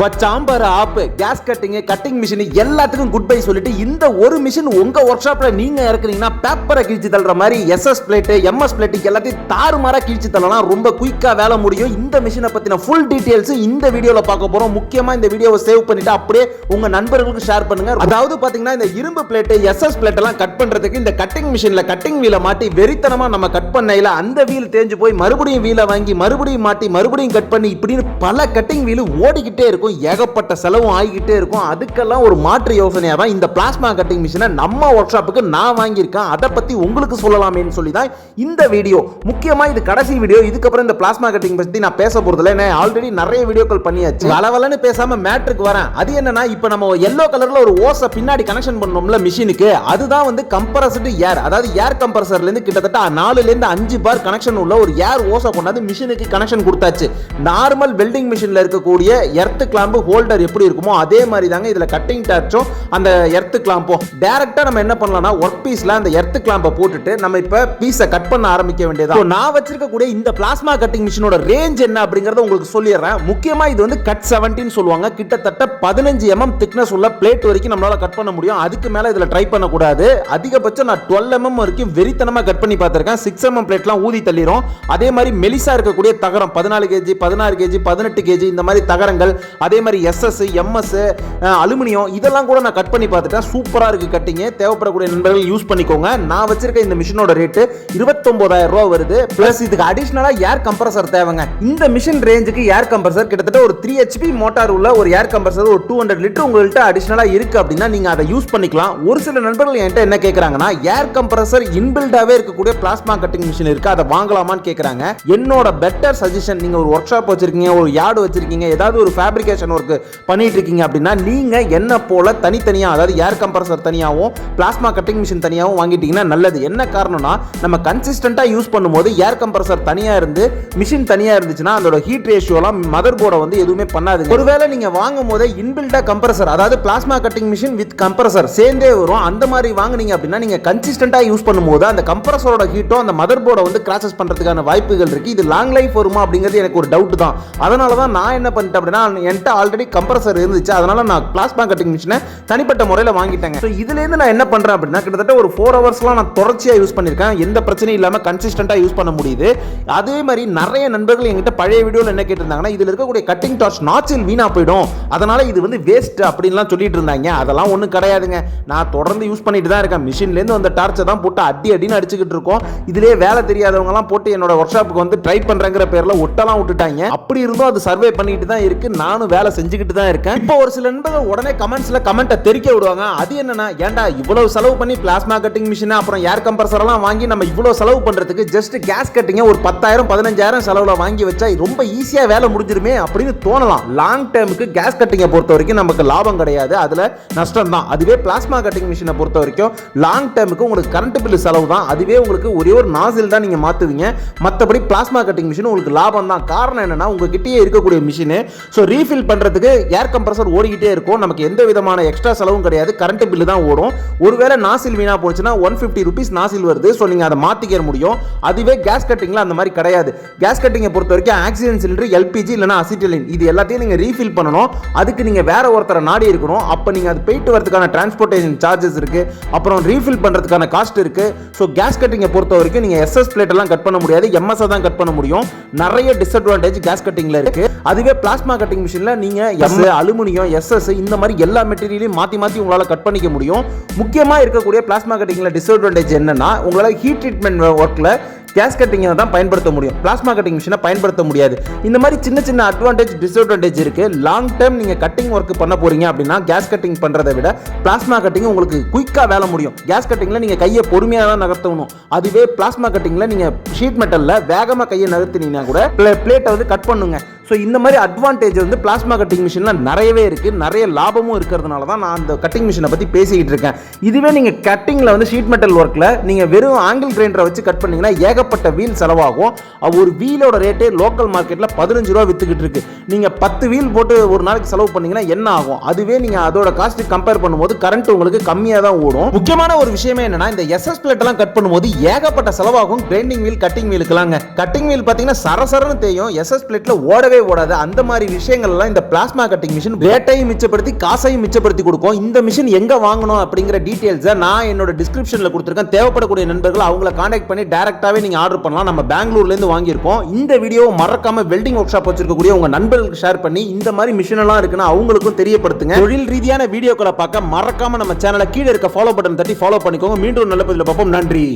வச்சாம்பர் ஆப் gas cutting cutting machine எல்லாத்துக்கும் good bye சொல்லிட்டு இந்த ஒரு மிஷின் உங்க ஒர்க் ஷாப்ல நீங்க இறக்குனீங்கன்னா பேப்பரை கிழிச்சு தள்ளுற மாதிரி எஸ்எஸ் பிளேட் எம்எஸ் பிளேட் எல்லாத்தையும் தாறுமாறா கிழிச்சு தள்ளலாம். ரொம்ப குயிக்கா வேலை முடியும். இந்த மிஷினை பத்தின ஃபுல் டீடைல்ஸ் இந்த வீடியோல பார்க்க போறோம். முக்கியமா இந்த வீடியோவை சேவ் பண்ணிட்டு அப்படியே உங்க நண்பர்களுக்கு ஷேர் பண்ணுங்க. அதாவது பாத்தீங்கன்னா இந்த இரும்பு பிளேட் எஸ்எஸ் பிளேட் எல்லாம் கட் பண்றதுக்கு இந்த கட்டிங் மிஷின்ல கட்டிங் வீலை மாட்டி வெறித்தனமா நம்ம கட் பண்ணையில அந்த வீல் தேஞ்சு போய் மறுபடியும் வீலை வாங்கி மறுபடியும் மாட்டி மறுபடியும் கட் பண்ணி இப்படின்னு பல கட்டிங் வீல் ஓடிக்கிட்டே இருக்கும். ஏகப்பட்ட செலவும் ஆகிக்கிட்டே இருக்கும். அதுக்கெல்லாம் ஒரு மாற்று யோசனையாக தான் இந்த பிளாஸ்மா கட்டிங் மிஷினை நம்ம ஒர்க் ஷாப்புக்கு நான் வாங்கியிருக்கேன். அதை பற்றி உங்களுக்கு சொல்லலாமேன்னு சொல்லி தான் இந்த வீடியோ. முக்கியமாக இது கடைசி வீடியோ. இதுக்கப்புறம் இந்த பிளாஸ்மா கட்டிங் பற்றி நான் பேச போகிறதுல என்ன ஆல்ரெடி நிறைய வீடியோக்கள் பண்ணியாச்சு. வளவலன்னு பேசாமல் மேட்ருக்கு வரேன். அது என்னன்னா இப்போ நம்ம எல்லோ கலரில் ஒரு ஓஸை பின்னாடி கனெக்ஷன் பண்ணோம்ல மிஷினுக்கு அதுதான் வந்து கம்ப்ரஸ்டு ஏர் அதாவது ஏர் கம்ப்ரஸர்லேருந்து கிட்டத்தட்ட நாலுலேருந்து அஞ்சு பார் கனெக்ஷன் உள்ள ஒரு ஏர் ஓஸை கொண்டாந்து மிஷினுக்கு கனெக்ஷன் கொடுத்தாச்சு. நார்மல் வெல்டிங் மிஷினில் இருக்கக்கூடிய எர்த்து கிளாம்பு ஹோல்டர் எப்படி இருக்குமோ அதே மாதிரி தாங்க இதில் கட்டிங் டேச்சும் அந்த எர்த் கிளாம்பும் டேரெக்டாக நம்ம என்ன பண்ணலாம்னா ஒர்க் பீஸில் அந்த எர்த்து கிளாம்பை போட்டுட்டு நம்ம இப்போ பீஸை கட் பண்ண ஆரம்பிக்க வேண்டியது நான் வச்சிருக்கக்கூடிய இந்த பிளாஸ்மா கட்டிங் மிஷினோட ரேஞ்ச் என்ன அப்படிங்கிறத உங்களுக்கு சொல்லிடுறேன். முக்கியமாக இது வந்து கட் செவன்டின்னு சொல்லுவாங்க. கிட்டத்தட்ட பதினஞ்சு mm எம்எம் திக்னஸ் உள்ள பிளேட் வரைக்கும் நம்மளால் கட் பண்ண முடியும். அதுக்கு மேலே இதில் ட்ரை பண்ணக்கூடாது. அதிகபட்சம் நான் டுவெல் எம்எம் mm வரைக்கும் வெறித்தனமாக கட் பண்ணி பார்த்துருக்கேன். சிக்ஸ் எம்எம் mm பிளேட்லாம் ஊதி தள்ளிரும். அதே மாதிரி மெலிசா இருக்கக்கூடிய தகரம் பதினாலு கேஜி பதினாறு கேஜி பதினெட்டு கேஜி இந்த மாதிரி தகரங்கள் அதே மாதிரி எஸ்எஸ் எம்எஸ் அலுமினியம் இதெல்லாம் கூட நான் கட் பண்ணி பார்த்துட்டேன் சூப்பராக இருக்குது கட்டிங்கு தேவைப்படக்கூடிய நண்பர்கள் யூஸ் பண்ணிக்கோங்க. நான் வச்சிருக்க இந்த மிஷினோட ரேட்டு இருபத்தொம்போதாயிரம் ரூபா வருது. ப்ளஸ் இதுக்கு அடிஷ்னலாக ஏர் கம்ப்ரஸர் தேவைங்க. இந்த மிஷின் ரேஞ்சுக்கு ஏர் கம்ப்ரஸர் கிட்டத்தட்ட ஒரு த்ரீ ஹெச்பி மோட்டார் உள்ள ஒரு ஏர் கம்ப்ரஸர் ஒரு டூ ஹண்ட்ரட் லிட்டர் உங்கள்கிட்ட அடிஷ்னலாக இருக்குது அப்படின்னா நீங்கள் அதை யூஸ் பண்ணிக்கலாம். ஒரு சில நண்பர்கள் என்கிட்ட என்ன கேட்குறாங்கன்னா ஏர் கம்ப்ரஸர் இன்பில்டாகவே இருக்கக்கூடிய பிளாஸ்மா கட்டிங் மிஷின் இருக்குது அதை வாங்கலாமான்னு கேட்குறாங்க என்னோட பெட்டர் சஜஷன் நீங்கள் ஒரு ஒர்க் ஷாப் வச்சிருக்கீங்க ஒரு யார்டு வச்சிருக்கீங்க ஏதாவது ஒரு ஃபேப்ரிகேஷன் ஒர்க் பண்ணிட்டு இருக்கீங்க அப்படின்னா நீங்கள் என்ன போல தனித்தனியாக அதாவது ஏர் கம்ப்ரஸர் தனியாகவும் பிளாஸ்மா கட்டிங் மிஷின் தனியாகவும் வாங்கிட்டீங்கன்னா நல்லது. என்ன காரணம்னா நம்ம கன்சிஸ்டண்ட்டாக யூஸ் பண்ணும்போது ஏர் கம்ப்ரஸர் தனியாக இருந்து மிஷின் தனியாக இருந்துச்சுன்னா அதோட ஹீட் ரேஷியோலாம் மதர் போர்டை வந்து எதுவுமே பண்ணாது ஒருவேளை நீங்கள் வாங்கும் போதே இன்பில்டா கம்ப்ரஸர் அதாவது plasma cutting machine with compressor சேர்ந்தே வரும். அந்த மாதிரி வாங்குனீங்க அப்படின்னா நீங்கள் கன்சிஸ்டண்ட்டாக யூஸ் பண்ணும்போது அந்த கம்ப்ரஸரோட ஹீட்டும் அந்த மதர் போர்டை வந்து கிராசஸ் பண்ணுறதுக்கான வாய்ப்புகள் இருக்குது இது லாங் லைஃப் வருமா அப்படிங்கிறது எனக்கு ஒரு டவுட் தான். அதனால தான் நான் என்ன பண்ணிட்டேன் அப்படின்னா என்கிட்ட ஆல்ரெடி கம்ப்ரஸர் இருந்துச்சு. அதனால நான் பிளாஸ்மா கட்டிங் மிஷினை தனிப்பட்ட முறையில் வாங்கிட்டேங்க. ஸோ இதுலேருந்து நான் என்ன பண்ணுறேன் அப்படின்னா கிட்டத்தட்ட ஒரு ஃபோர் ஹவர்ஸ்லாம் நான் தொடர்ச்சியாக யூஸ் பண்ணியிருக்கேன். எந்த பிரச்சனையும் இல்லாமல் கன்சிஸ்டண்ட்டாக யூஸ் பண்ண முடியுது. அதே மாதிரி நிறைய நண்பர்கள் எங்கிட்ட பழைய வீடியோவில் என்ன கேட்டிருந்தாங்கன்னா இதில் இருக்கக்கூடிய கட்டிங் டார்ச் நாச்சில் வீணாக போயிடும். அதனால் இது வந்து வேஸ்ட் அப்படின்லாம் சொல்லிட்டு இருந்தாங்க. அதெல்லாம் ஒன்றும் கிடையாதுங்க. நான் தொடர்ந்து யூஸ் பண்ணிட்டு தான் இருக்கேன். மிஷின்லேருந்து வந்த டார்ச்சை தான் போட்டு அடி அடின்னு அடிச்சுக்கிட்டு இருக்கோம். இதுலேயே வேலை தெரியாதவங்கலாம் போட்டு என்னோட ஒர்க் ஷாப்புக்கு வந்து ட்ரை பண்ணுறங்கிற பேரில் ஒட்டெல்லாம் விட்டுட்டாங்க. அப்படி இருந்தும் அது சர்வே பண்ணிட்டு தான் இருக்குது நானும் வேலை செஞ்சுக்கிட்டு தான் இருக்கேன். இப்போ ஒரு சில நண்பர்கள் உடனே கமெண்ட்ஸ்ல கமெண்ட்டை தெரிக்க விடுவாங்க. அது என்னன்னா ஏன்டா இவ்வளவு செலவு பண்ணி பிளாஸ்மா கட்டிங் மிஷின் அப்புறம் ஏர் கம்ப்ரஸரெல்லாம் வாங்கி நம்ம இவ்வளவு செலவு பண்றதுக்கு ஜஸ்ட் கேஸ் கட்டிங்க ஒரு பத்தாயிரம் பதினஞ்சாயிரம் செலவுல வாங்கி வச்சா ரொம்ப ஈஸியா வேலை முடிஞ்சிருமே அப்படின்னு தோணலாம். லாங் டேர்முக்கு கேஸ் கட்டிங்கை பொறுத்த வரைக்கும் நமக்கு லாபம் கிடையாது. அதில் நஷ்டம் தான். அதுவே பிளாஸ்மா கட்டிங் மிஷினை பொறுத்த வரைக்கும் லாங் டேர்முக்கு உங்களுக்கு கரண்ட் பில் செலவு தான். அதுவே உங்களுக்கு ஒரே ஒரு நாசில் தான் நீங்க மாத்துவீங்க. மற்றபடி பிளாஸ்மா கட்டிங் மிஷின் உங்களுக்கு லாபம் தான். காரணம் என்னன்னா உங்ககிட்டயே இருக்கக்கூடிய மிஷின் ஸோ ரீஃபில் பண்றதுக்கு ஏர் கம்ப்ரஸர் ஓடிக்கிட்டே இருக்கும். நமக்கு எந்த விதமான எக்ஸ்ட்ரா செலவும் கிடையாது. கரண்ட் பில்லு தான் ஓடும். ஒருவேளை நாசில் வீணாக போச்சுன்னா ஒன் ஃபிஃப்டி ருபீஸ் நாசில் வருது. ஸோ நீங்கள் அதை மாற்றிக்க முடியும். அதுவே கேஸ் கட்டிங்கில் அந்த மாதிரி கிடையாது. கேஸ் கட்டிங்கை பொறுத்த வரைக்கும் ஆக்சிஜன் சிலிண்டர் எல்பிஜி இல்லைனா அசிட்டிலின் இது எல்லாத்தையும் நீங்கள் ரீஃபில் பண்ணணும். அதுக்கு நீங்கள் வேற ஒருத்தரை நாடி இருக்கணும். அப்போ நீங்கள் அது போயிட்டு வரதுக்கான டிரான்ஸ்போர்ட்டேஷன் சார்ஜஸ் இருக்குது அப்புறம் ரீஃபில் பண்ணுறதுக்கான காஸ்ட் இருக்குது ஸோ கேஸ் கட்டிங்கை பொறுத்த வரைக்கும் நீங்கள் எஸ்எஸ் பிளேட் எல்லாம் கட் பண்ண முடியாது. எம்எஸ் தான் கட் பண்ண முடியும். நிறைய டிஸ்அட்வான்டேஜ் கேஸ் கட்டிங்கில் இருக்குது அதுவே பிளாஸ்மா கட்டிங் மிஷினில் நீங்கள் எஸ் அலுமினியம் எஸ்எஸ் இந்த மாதிரி எல்லா மெட்டீரியலையும் மாற்றி மாற்றி உங்களால் கட் பண்ணிக்க முடியும். முக்கியமாக இருக்கக்கூடிய பிளாஸ்மா கட்டிங்கில் டிஸ்அட்வான்டேஜ் என்னன்னா உங்களால் ஹீட் ட்ரீட்மெண்ட் ஒர்க்கில் கேஸ் கட்டிங்கை தான் பயன்படுத்த முடியும். பிளாஸ்மா கட்டிங் மிஷினை பயன்படுத்த முடியாது. இந்த மாதிரி சின்ன சின்ன அட்வான்டேஜ் டிஸ்அட்வான்டேஜ் இருக்கு. லாங் டேர்ம் நீங்கள் கட்டிங் ஒர்க் பண்ண போறீங்க அப்படின்னா கேஸ் கட்டிங் பண்ணுறதை விட பிளாஸ்மா கட்டிங் உங்களுக்கு குயிக்காக வேலை முடியும். கேஸ் கட்டிங்கில் நீங்கள் கையை பொறுமையாக தான் நகர்த்தணும். அதுவே பிளாஸ்மா கட்டிங்கில் நீங்கள் ஷீட் மெட்டலில் வேகமாக கையை நகர்த்தினீங்கன்னா கூட பிளேட்டை வந்து கட் பண்ணுங்க. ஸோ இந்த மாதிரி அட்வான்டேஜ் வந்து பிளாஸ்மா கட்டிங் மிஷினில் நிறையவே இருக்குது நிறைய லாபமும் இருக்கிறதுனால தான் நான் அந்த கட்டிங் மிஷினை பற்றி பேசிக்கிட்டு இருக்கேன். இதுவே நீங்கள் கட்டிங்கில் வந்து ஷீட் மெட்டல் ஒர்க்கில் நீங்கள் வெறும் ஆங்கிள் கிரைண்டரை வச்சு கட் பண்ணிங்கன்னா ஏகப்பட்ட வீல் செலவாகும். ஒரு வீலோட ரேட்டே லோக்கல் மார்க்கெட்டில் பதினஞ்சு ரூபா விற்றுக்கிட்டு இருக்கு. நீங்கள் பத்து வீல் போட்டு ஒரு நாளைக்கு செலவு பண்ணிங்கன்னா என்ன ஆகும்? அதுவே நீங்கள் அதோட காஸ்ட் கம்பேர் பண்ணும்போது கரண்ட் உங்களுக்கு கம்மியாக தான் ஓடும். முக்கியமான ஒரு விஷயமே என்னன்னா இந்த எஸ்எஸ் பிளேட் கட் பண்ணும்போது ஏகப்பட்ட செலவாகும். கிரைண்டிங் வீல் கட்டிங் வீலுக்குலாங்க கட்டிங் வீல் பார்த்தீங்கன்னா சரசரன்னு தெரியும் எஸ்எஸ் பிளேட்டில் ஓடவே ஓடவே ஓடாது. அந்த மாதிரி விஷயங்கள் எல்லாம் இந்த பிளாஸ்மா கட்டிங் மிஷின் ரேட்டையும் மிச்சப்படுத்தி காசையும் மிச்சப்படுத்தி கொடுக்கும். இந்த மிஷின் எங்க வாங்கணும் அப்படிங்கிற டீட்டெயில்ஸை நான் என்னோட டிஸ்கிரிப்ஷனில் கொடுத்துருக்கேன். தேவைப்படக்கூடிய நண்பர்கள் அவங்கள காண்டாக்ட் பண்ணி டேரெக்டாகவே நீங்கள் ஆர்டர் பண்ணலாம். நம்ம பெங்களூர்லேருந்து வாங்கியிருக்கோம். இந்த வீடியோ மறக்காம வெல்டிங் ஒர்க் ஷாப் வச்சிருக்கக்கூடிய உங்கள் நண்பர்களுக்கு ஷேர் பண்ணி இந்த மாதிரி மிஷின் எல்லாம் இருக்குன்னு அவங்களுக்கும் தெரியப்படுத்துங்க. தொழில் ரீதியான வீடியோக்களை பார்க்க மறக்காம நம்ம சேனலை கீழே இருக்க ஃபாலோ பட்டன் தட்டி ஃபாலோ பண்ணிக்கோங்க. மீண்டும் நல்ல பதில் பார்ப்போம். நன்றி.